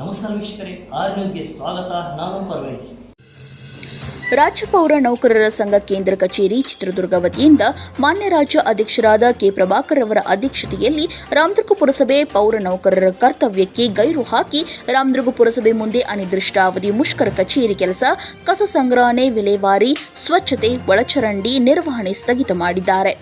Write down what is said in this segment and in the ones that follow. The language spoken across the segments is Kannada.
ನಮಸ್ಕಾರ ವೀಕ್ಷಕರೇ, ಆರ್ ನ್ಯೂಸ್ಗೆ ಸ್ವಾಗತ, ನಾನು ಪರ್ವೇಶ್ ರಾಜ್ಯ ಪೌರ ನೌಕರರ ಸಂಘ ಕೇಂದ್ರ ಕಚೇರಿ ಚಿತ್ರದುರ್ಗ ವತಿಯಿಂದ ಮಾನ್ಯ ರಾಜ್ಯ ಅಧ್ಯಕ್ಷರಾದ ಕೆ ಪ್ರಭಾಕರ್ ಅವರ ಅಧ್ಯಕ್ಷತೆಯಲ್ಲಿ ರಾಮದುರ್ಗ ಪುರಸಭೆ ಪೌರ ನೌಕರರ ಕರ್ತವ್ಯಕ್ಕೆ ಗೈರು ಹಾಕಿ ರಾಮದುರ್ಗ ಪುರಸಭೆ ಮುಂದೆ ಅನಿರ್ದಿಷ್ಟಾವಧಿ ಮುಷ್ಕರ ಕಚೇರಿ ಕೆಲಸ, ಕಸ ಸಂಗ್ರಹಣೆ, ವಿಲೇವಾರಿ, ಸ್ವಚ್ಛತೆ, ಒಳಚರಂಡಿ ನಿರ್ವಹಣೆ ಸ್ಥಗಿತ ಮಾಡಿದ್ದಾರೆ.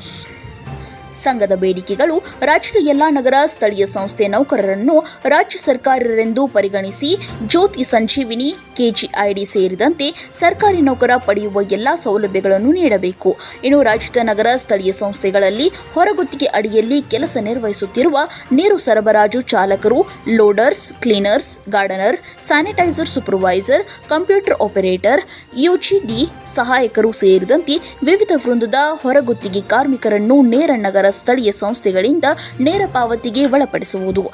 ಸಂಘದ ಬೇಡಿಕೆಗಳು ರಾಜ್ಯದ ಎಲ್ಲಾ ನಗರ ಸ್ಥಳೀಯ ಸಂಸ್ಥೆ ನೌಕರರನ್ನು ರಾಜ್ಯ ಸರ್ಕಾರರೆಂದು ಪರಿಗಣಿಸಿ ಜ್ಯೋತಿ ಸಂಜೀವಿನಿ, ಕೆಜಿಐಡಿ ಸೇರಿದಂತೆ ಸರ್ಕಾರಿ ನೌಕರ ಪಡೆಯುವ ಎಲ್ಲಾ ಸೌಲಭ್ಯಗಳನ್ನು ನೀಡಬೇಕು. ಇನ್ನು ರಾಜ್ಯದ ನಗರ ಸ್ಥಳೀಯ ಸಂಸ್ಥೆಗಳಲ್ಲಿ ಹೊರಗುತ್ತಿಗೆ ಅಡಿಯಲ್ಲಿ ಕೆಲಸ ನಿರ್ವಹಿಸುತ್ತಿರುವ ನೀರು ಸರಬರಾಜು ಚಾಲಕರು, loaders, cleaners, gardener, sanitizer, supervisor, computer operator, UGD ಸಹಾಯಕರು ಸೇರಿದಂತೆ ವಿವಿಧ ವೃಂದದ ಹೊರಗುತ್ತಿಗೆ ಕಾರ್ಮಿಕರನ್ನು ನೇರ ನಗರ ಸ್ಥಳೀಯ ಸಂಸ್ಥೆಗಳಿಂದ ನೇರ ಪಾವತಿಗೆ ಒಳಪಡಿಸುವುದು.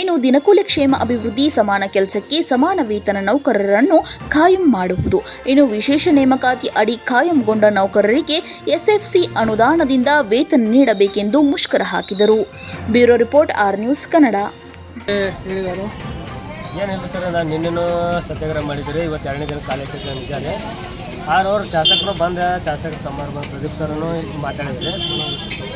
ಇನ್ನು ದಿನಕೂಲಿ ಕ್ಷೇಮ ಅಭಿವೃದ್ಧಿ ಸಮಾನ ಕೆಲಸಕ್ಕೆ ಸಮಾನ ವೇತನ ನೌಕರರನ್ನು ಕಾಯಂ ಮಾಡುವುದು. ಇನ್ನು ವಿಶೇಷ ನೇಮಕಾತಿ ಅಡಿ ಕಾಯಂಗೊಂಡ ನೌಕರರಿಗೆ ಎಸ್ಎಫ್ಸಿ ಅನುದಾನದಿಂದ ವೇತನ ನೀಡಬೇಕೆಂದು ಮುಷ್ಕರ ಹಾಕಿದರು. Bureau report R news Kannada. ಏನಿಲ್ಲ ಸರ್ ನಾನು ನಿನ್ನೆನೂ ಸತ್ಯಾಗ್ರಹ ಮಾಡಿದ್ದೀರಿ ಇವತ್ತು ಎರಡನೇ ದಿನ ಕಾಲೇಜ್ ನಿಜಾನೇ ಆರು ಅವ್ರ ಶಾಸಕರು ಬಂದ ಶಾಸಕರು ತಮ್ಮರು ಬಂದು ಪ್ರದೀಪ್ ಸರ್ನು ಮಾತಾಡಿದ್ರಿ.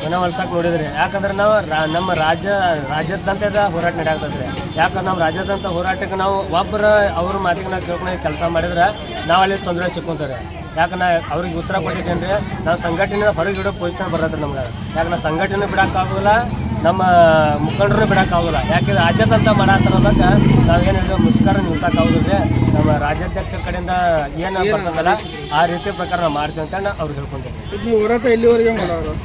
ಮನೆ ಹೊಲ್ಸಕ್ಕೆ ನೋಡಿದ್ರಿ. ಯಾಕಂದ್ರೆ ನಾವು ನಮ್ಮ ರಾಜ್ಯ ರಾಜ್ಯದಂತ ಹೋರಾಟ ನಡೆಯಾಗ್ತದ್ರಿ ಯಾಕಂದ್ರೆ ನಮ್ಮ ರಾಜ್ಯದಂಥ ಹೋರಾಟಕ್ಕೆ ನಾವು ಒಬ್ಬರ ಅವ್ರ ಮಾತಿಗೆ ನಾವು ಕೇಳ್ಕೊಂಡು ಕೆಲಸ ಮಾಡಿದ್ರೆ ನಾವು ಅಲ್ಲಿ ತೊಂದರೆ ಸಿಕ್ಕೊಂತಾರೆ ಯಾಕಂದ್ರೆ ಅವ್ರಿಗೆ ಉತ್ತರ ಕೊಟ್ಟಿದ್ದೇನೆ ರೀ ನಾವು ಸಂಘಟನೆ ಹೊರಗೆ ಇಡೋ ಪೊಸಿಷನ್ ಬರತ್ತೆ ನಮ್ಗೆ. ಯಾಕಂದ್ರೆ ಸಂಘಟನೆ ಬಿಡೋಕ್ಕಾಗೋಲ್ಲ ನಮ್ಮ ಮುಖಂಡರು ಬಿಡೋಕ್ಕಾಗೋಲ್ಲ. ಯಾಕೆಂದ್ರೆ ರಾಜ್ಯಾದ್ಯಂತ ಮಾಡತ್ತನ್ನೋದಕ್ಕೆ ನಾವು ಏನು ಹೇಳಿದ್ವಿ ಮುಷ್ಕರ ನಿಲ್ಸೋಕ್ಕಾಗೋದಿಲ್ಲ ನಮ್ಮ ರಾಜ್ಯಾಧ್ಯಕ್ಷರ ಕಡೆಯಿಂದ ಏನು ಬರ್ತದಲ್ಲ ಆ ರೀತಿ ಪ್ರಕಾರ ನಾವು ಮಾಡ್ತೀವಿ ಅಂತ ನಾವು ಅವ್ರಿಗೆ ಹೇಳ್ಕೊಂತೀವಿ ಹೋರಾಟ ಎಲ್ಲಿವರೆಗೆ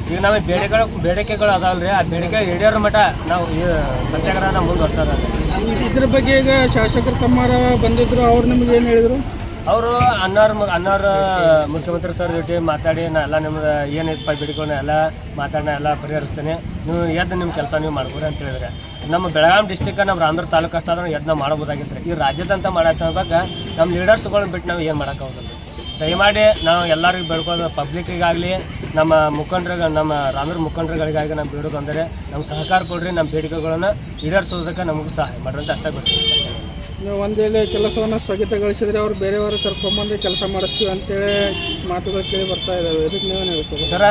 ಈಗ ನಾವು ಬೇಡಿಕೆಗಳು ಬೇಡಿಕೆಗಳು ಅದಾವಲ್ರಿ. ಆ ಬೇಡಿಕೆ ಈಡೇರೋ ಮಠ ನಾವು ಈ ಸತ್ಯಾಗ್ರಹನ ಮುಂದುವರ್ಸೋದ ಇದ್ರ ಬಗ್ಗೆ ಈಗ ಶಾಸಕರು ತಮ್ಮರ ಬಂದಿದ್ರು ಅವ್ರು ನಿಮ್ಗೆ ಏನು ಹೇಳಿದ್ರು? ಅವರು ಅನ್ನಾರ ಅನ್ನಾರ ಮುಖ್ಯಮಂತ್ರಿ ಸರ್ ಜೊತೆ ಮಾತಾಡಿ, ನಾ ಎಲ್ಲ ನಿಮ್ದು ಏನೈತಪ್ಪ ಬಿಡ್ಕೊಂಡು ಎಲ್ಲ ಮಾತಾಡೋಣ ಎಲ್ಲ ಪರಿಹರಿಸ್ತೇನೆ. ನೀವು ಎದ್ದು ನಿಮ್ಮ ಕೆಲಸ ನೀವು ಮಾಡ್ಬೋದು ಅಂತ ಹೇಳಿದ್ರೆ. ನಮ್ಮ ಬೆಳಗಾವಿ ಡಿಸ್ಟಿಕ್ ನಮ್ಮ ರಾಮದುರ್ಗ ತಾಲೂಕು ಅಷ್ಟ ಆದ್ರೆ ಎದ್ದು ನಾವು ಮಾಡ್ಬೋದಾಗಿತ್ತು ಈ ರಾಜ್ಯದಂತ ಬಗ್ಗೆ ನಮ್ಮ ಲೀಡರ್ಸ್ಗಳನ್ನ ಬಿಟ್ಟು ನಾವು ಏನು ಮಾಡೋಕ್ಕಾಗೋದಿಲ್ಲ ದಯಮಾಡಿ ನಾವು ಎಲ್ಲರಿಗೂ ಬೇಡ್ಕೊಳ್ಳೋದು ಪಬ್ಲಿಕ್ಕಿಗಾಗಲಿ ನಮ್ಮ ಮುಖಂಡರಿಗೆ, ನಮ್ಮ ರಾಮರ ಮುಖಂಡರುಗಳಿಗಾಗಿ ನಮ್ಮ ಬೇಡೋದು ಅಂದರೆ ನಮ್ಮ ಸಹಕಾರ ಕೊಡ್ರಿ ನಮ್ಮ ಬೇಡಿಕೆಗಳನ್ನು ಈಡೇರಿಸೋದಕ್ಕೆ ನಮಗೂ ಸಹಾಯ ಮಾಡ್ರಿ ಅಂತ ಅಷ್ಟೇ ಬಿಟ್ಟು ನೀವು ಒಂದು ವೇಳೆ ಕೆಲಸವನ್ನು ಸ್ಥಗಿತಗೊಳಿಸಿದರೆ ಅವ್ರು ಬೇರೆಯವರು ಕರ್ಕೊಂಬಂದು ಕೆಲಸ ಮಾಡಿಸ್ತೀವಿ ಅಂತೇಳಿ ಮಾತುಗಳು ಕೇಳಿ ಬರ್ತಾ ಇದ್ದಾವೆ ಇದಕ್ಕೆ ನೀವೇನು ಹೇಳ್ತೀರಿ? ಸರ,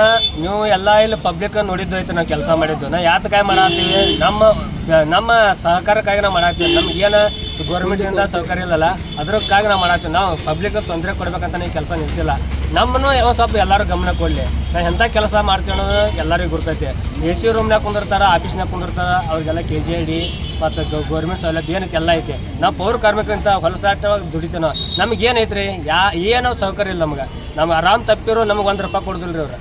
ನೀವು ಎಲ್ಲ ಇಲ್ಲಿ ಪಬ್ಲಿಕ್ ನೋಡಿದ್ದು ಐತೆ ನಾವು ಕೆಲಸ ಮಾಡಿದ್ದು. ನಾ ಯಾತಕಾಯಿ ಮಾಡತ್ತೀವಿ? ನಮ್ಮ ನಮ್ಮ ಸಹಕಾರಕ್ಕಾಗಿ ನಾವು ಮಾಡತ್ತೀವಿ. ನಮ್ಗೆ ಏನು ಗೌರ್ಮೆಂಟಿಂದ ಸೌಕರ್ಯ ಇಲ್ಲಲ್ಲ ಅದ್ರಕ್ಕಾಗಿ ನಾವು ಮಾಡತ್ತೀವಿ ನಾವು ಪಬ್ಲಿಕ್ ತೊಂದರೆ ಕೊಡ್ಬೇಕಂತ ನೀವು ಕೆಲಸ ನಿಲ್ಸಿಲ್ಲ. ನಮ್ಮನ್ನು ಯಾವ ಸ್ವಲ್ಪ ಎಲ್ಲರೂ ಗಮನ ಕೊಡಲಿ. ನಾವು ಎಂಥ ಕೆಲಸ ಮಾಡ್ತೀವಿ ಅನ್ನೋದು ಎಲ್ಲರಿಗೂ ಗುರ್ತೈತಿ. ಎ ಸಿ ರೂಮ್ನಾಗ ಕುಂದಿರ್ತಾರ ಆಫೀಸ್ನಾಗ ಕುಂದಿರ್ತಾರ, ಅವ್ರಿಗೆಲ್ಲ ಕೆ ಜಿ ಐ ಡಿ ಮತ್ತು ಗೌರ್ಮೆಂಟ್ ಸೌಲಭ್ಯ ಏನಕ್ಕೆ ಎಲ್ಲ ಐತಿ. ನಾವು ಪೌರ ಕಾರ್ಮಿಕರಿಂದ ಹೊಲಸಾಟವಾಗಿ ದುಡಿತೇನೋ ನಮಗೇನೈತ್ರಿ ಯಾ, ಏನೋ ಸೌಕರ್ಯ ಇಲ್ಲ ನಮ್ಗೆ. ನಮ್ಗೆ ಆರಾಮ್ ತಪ್ಪಿರೋ ನಮ್ಗೆ ಒಂದು ರೂಪಾಯಿ ಕೊಡೋದಿಲ್ಲ ರೀ ಅವ್ರು.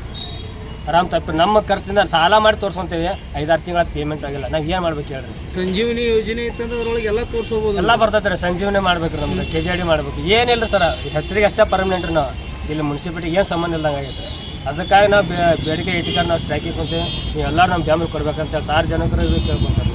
ಆರಾಮ್ ತಪ್ಪಿ ನಮ್ಮ ಖರ್ಚಿಂದ ಸಾಲ ಮಾಡಿ ತೋರಿಸ್ಕೊಂತೀವಿ ಐದಾರು ತಿಂಗಳ ಪೇಮೆಂಟ್ ಆಗಿಲ್ಲ. ನಾವು ಏನು ಮಾಡ್ಬೇಕು ಹೇಳ್ರಿ? ಸಂಜೀವಿನಿ ಯೋಜನೆ ಇತ್ತಂದ್ರೆ ಅದ್ರೊಳಗೆ ಎಲ್ಲ ತೋರಿಸ್ಬೋದು. ಎಲ್ಲ ಬರ್ತೈತೆ ರೀ ಸಂಜೀವನಿ ಮಾಡ್ಬೇಕು ರೀ ನಮ್ದು ಕೆ ಜಿ ಡಿ ಮಾಡ್ಬೇಕು. ಏನಿಲ್ಲ ಸರ್ ಹೆಸರಿಗೆ ಅಷ್ಟೇ ಪರ್ಮನೆಂಟ್ ರೀ ನಾವು. ಇಲ್ಲಿ ಮುನ್ಸಿಪಾಲಿಟಿ ಏನು ಸಂಬಂಧ ಇಲ್ಲದಂಗೆ ಆಗೈತೆ. ಅದಕ್ಕಾಗಿ ನಾವು ಬೇ- ಬೇಡಿಕೆ ಇಟ್ಕೊಂಡು ನಾವು ಸ್ಟ್ರೈಕಿಗೆ ಕುಂತೀವಿ. ನೀವು ಎಲ್ಲರೂ ನಮ್ಮ ಕೊಡ್ಬೇಕಂತ ಜನಕರು ಇದು ಕೇಳ್ಕೊಂತಾರೆ.